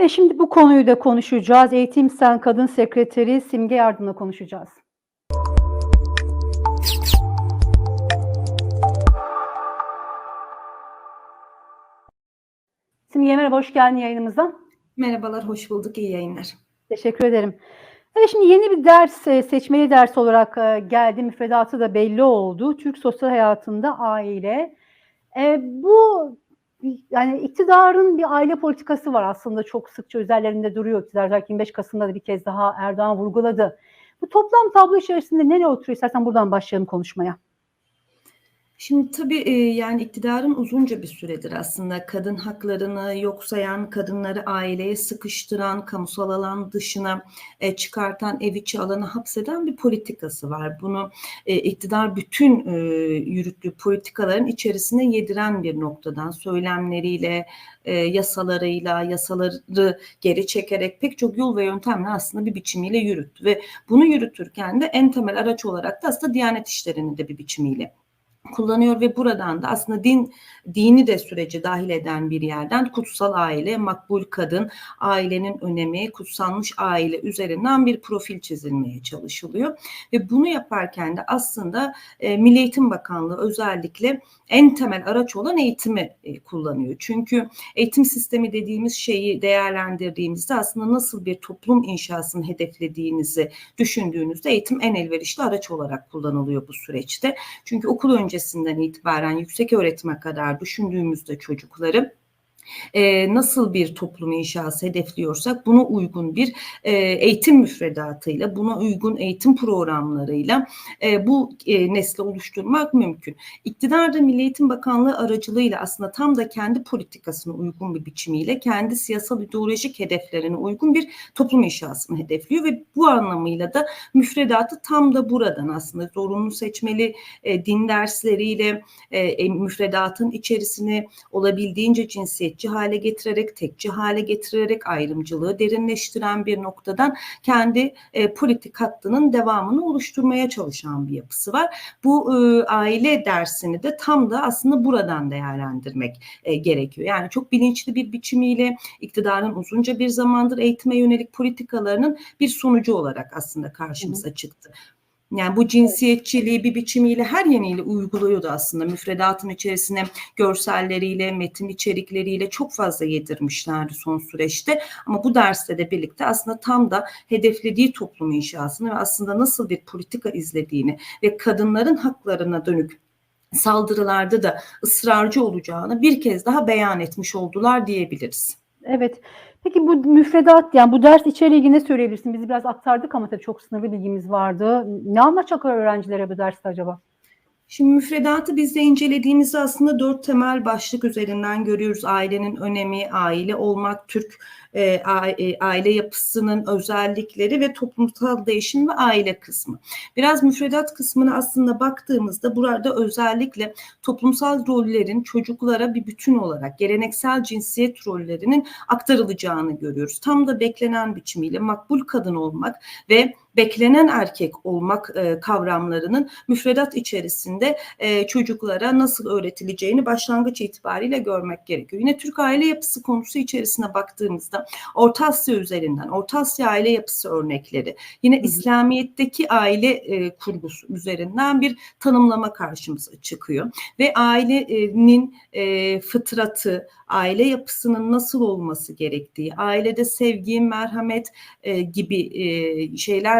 E, şimdi bu konuyu da konuşacağız. Eğitim Sen Kadın Sekreteri Simge Yardım'la konuşacağız. Simge merhaba, hoş geldin yayınımıza. Merhabalar, hoş bulduk. İyi yayınlar. Teşekkür ederim. Evet şimdi yeni bir ders, e, seçmeli ders olarak e, geldi. Müfredatı da belli oldu. Türk sosyal hayatında aile. E, bu yani iktidarın bir aile politikası var aslında çok sıkça üzerlerinde duruyor. İktidar özellikle 25 Kasım'da da bir kez daha Erdoğan vurguladı. Bu toplam tablo içerisinde nereye oturuyor? İstersen buradan başlayalım konuşmaya. Şimdi tabii e, yani iktidarın uzunca bir süredir aslında kadın haklarını yok sayan, kadınları aileye sıkıştıran, kamusal alan dışına e, çıkartan, ev içi alana hapseden bir politikası var. Bunu e, iktidar bütün yürüttüğü politikaların içerisine yediren bir noktadan söylemleriyle, yasalarıyla, yasaları geri çekerek pek çok yol ve yöntemle aslında bir biçimiyle yürüttü ve bunu yürütürken de en temel araç olarak da aslında Diyanet işlerini de bir biçimiyle kullanıyor ve buradan da aslında din dini de sürece dahil eden bir yerden kutsal aile, makbul kadın, ailenin önemi, kutsanmış aile üzerinden bir profil çizilmeye çalışılıyor. Ve bunu yaparken de aslında e, Milli Eğitim Bakanlığı özellikle en temel araç olan eğitimi e, kullanıyor. Çünkü eğitim sistemi dediğimiz şeyi değerlendirdiğimizde aslında nasıl bir toplum inşasını hedeflediğinizi düşündüğünüzde eğitim en elverişli araç olarak kullanılıyor bu süreçte. Çünkü okul öncesinden itibaren yüksek öğretime kadar düşündüğümüzde çocukları e, nasıl bir toplum inşası hedefliyorsak buna uygun bir e, eğitim müfredatıyla, buna uygun eğitim programlarıyla e, bu e, nesli oluşturmak mümkün. İktidar da Milli Eğitim Bakanlığı aracılığıyla aslında tam da kendi politikasına uygun bir biçimiyle kendi siyasal ideolojik hedeflerine uygun bir toplum inşasını hedefliyor ve bu anlamıyla da müfredatı tam da buradan aslında zorunlu seçmeli e, din dersleriyle e, müfredatın içerisine olabildiğince cinsiyet eşitçi hale getirerek, tekçi hale getirerek ayrımcılığı derinleştiren bir noktadan kendi e, politik hattının devamını oluşturmaya çalışan bir yapısı var. Bu e, aile dersini de tam da aslında buradan değerlendirmek e, gerekiyor. Yani çok bilinçli bir biçimiyle iktidarın uzunca bir zamandır eğitime yönelik politikalarının bir sonucu olarak aslında karşımıza çıktı. Yani bu cinsiyetçiliği bir biçimiyle her yeniyle uyguluyordu aslında. Müfredatın içerisine görselleriyle, metin içerikleriyle çok fazla yedirmişlerdi son süreçte. Ama bu derste de birlikte aslında tam da hedeflediği toplum inşasını ve aslında nasıl bir politika izlediğini ve kadınların haklarına dönük saldırılarda da ısrarcı olacağını bir kez daha beyan etmiş oldular diyebiliriz. Evet. Peki bu müfredat yani bu ders içeriği ne söyleyebilirsin? Bizi biraz aktardık ama tabii çok sınırlı bilgimiz vardı. Ne anlatacaklar öğrencilere bu derste acaba? Şimdi müfredatı biz de incelediğimizde aslında dört temel başlık üzerinden görüyoruz. Ailenin önemi, aile olmak, Türk e, e, aile yapısının özellikleri ve toplumsal değişim ve aile kısmı. Biraz müfredat kısmına aslında baktığımızda burada özellikle toplumsal rollerin çocuklara bir bütün olarak geleneksel cinsiyet rollerinin aktarılacağını görüyoruz. Tam da beklenen biçimiyle makbul kadın olmak ve beklenen erkek olmak e, kavramlarının müfredat içerisinde e, çocuklara nasıl öğretileceğini başlangıç itibariyle görmek gerekiyor. Yine Türk aile yapısı konusu içerisine baktığımızda Orta Asya üzerinden, Orta Asya aile yapısı örnekleri, yine Hı-hı. İslamiyet'teki aile e, kurgusu üzerinden bir tanımlama karşımıza çıkıyor. Ve ailenin e, fıtratı, aile yapısının nasıl olması gerektiği, ailede sevgi, merhamet e, gibi e,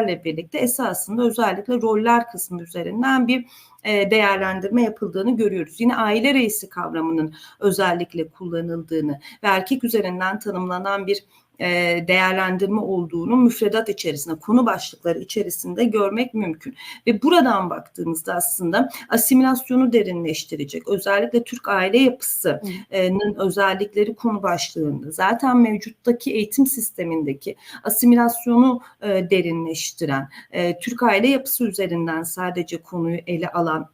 şeylerle birlikte esasında özellikle roller kısmı üzerinden bir e, değerlendirme yapıldığını görüyoruz. Yine aile reisi kavramının özellikle kullanıldığını ve erkek üzerinden tanımlanan bir e, değerlendirme olduğunu müfredat içerisinde, konu başlıkları içerisinde görmek mümkün. Ve buradan baktığımızda aslında asimilasyonu derinleştirecek, özellikle Türk aile yapısının özellikleri konu başlığında zaten mevcuttaki eğitim sistemindeki asimilasyonu e, derinleştiren, e, Türk aile yapısı üzerinden sadece konuyu ele alan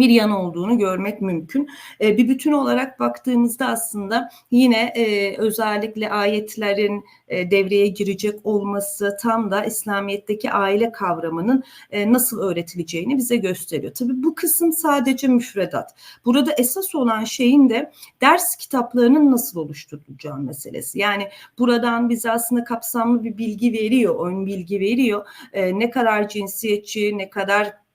bir yanı olduğunu görmek mümkün. E, bir bütün olarak baktığımızda aslında yine e, özellikle ayetlerin e, devreye girecek olması tam da İslamiyet'teki aile kavramının e, nasıl öğretileceğini bize gösteriyor. Tabii bu kısım sadece müfredat. Burada esas olan şeyin de ders kitaplarının nasıl oluşturulacağı meselesi. Yani buradan bize aslında kapsamlı bir bilgi veriyor, ön bilgi veriyor. E, ne kadar cinsiyetçi, ne kadar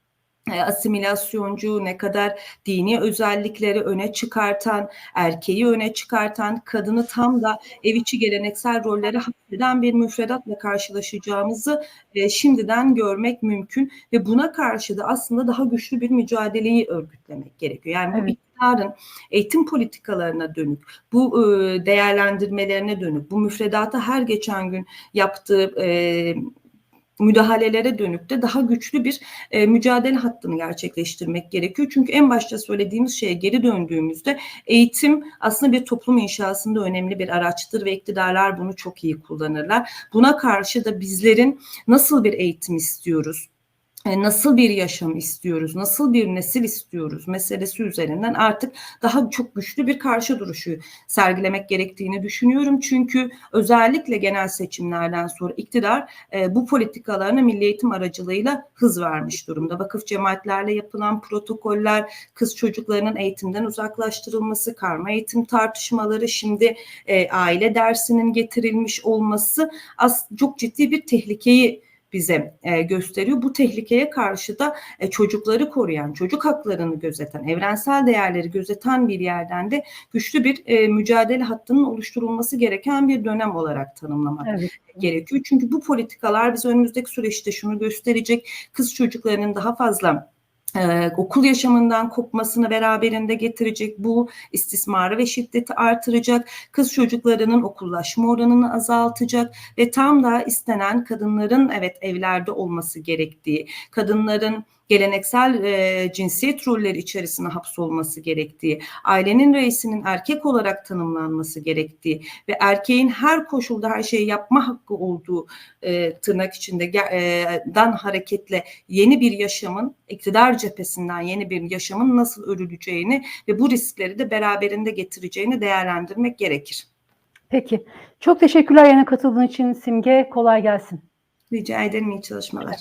asimilasyoncu, ne kadar dini özellikleri öne çıkartan, erkeği öne çıkartan, kadını tam da ev içi geleneksel rollere hapseden bir müfredatla karşılaşacağımızı e, şimdiden görmek mümkün ve buna karşı da aslında daha güçlü bir mücadeleyi örgütlemek gerekiyor. Yani bu Evet. iktidarın eğitim politikalarına dönük, bu e, değerlendirmelerine dönük, bu müfredata her geçen gün yaptığı e, müdahalelere dönük de daha güçlü bir e, mücadele hattını gerçekleştirmek gerekiyor. Çünkü en başta söylediğimiz şeye geri döndüğümüzde eğitim aslında bir toplum inşasında önemli bir araçtır ve iktidarlar bunu çok iyi kullanırlar. Buna karşı da bizlerin nasıl bir eğitim istiyoruz? E, Nasıl bir yaşam istiyoruz, nasıl bir nesil istiyoruz meselesi üzerinden artık daha çok güçlü bir karşı duruşu sergilemek gerektiğini düşünüyorum. Çünkü özellikle genel seçimlerden sonra iktidar e, bu politikalarına milli eğitim aracılığıyla hız vermiş durumda. Vakıf cemaatlerle yapılan protokoller, kız çocuklarının eğitimden uzaklaştırılması, karma eğitim tartışmaları, şimdi e, aile dersinin getirilmiş olması çok ciddi bir tehlikeyi bize e, gösteriyor. Bu tehlikeye karşı da e, çocukları koruyan, çocuk haklarını gözeten, evrensel değerleri gözeten bir yerden de güçlü bir e, mücadele hattının oluşturulması gereken bir dönem olarak tanımlamak Evet. gerekiyor. Çünkü bu politikalar bize önümüzdeki süreçte şunu gösterecek. Kız çocuklarının daha fazla e, okul yaşamından kopmasını beraberinde getirecek. Bu istismarı ve şiddeti artıracak. Kız çocuklarının okullaşma oranını azaltacak ve tam da istenen kadınların evet evlerde olması gerektiği, kadınların geleneksel e, cinsiyet rolleri içerisine hapsolması gerektiği, ailenin reisinin erkek olarak tanımlanması gerektiği ve erkeğin her koşulda her şeyi yapma hakkı olduğu e, tırnak içinde e, dan hareketle yeni bir yaşamın iktidar cephesinden yeni bir yaşamın nasıl örüleceğini ve bu riskleri de beraberinde getireceğini değerlendirmek gerekir. Peki. Çok teşekkürler yayına katıldığın için Simge. Kolay gelsin. Rica ederim iyi çalışmalar.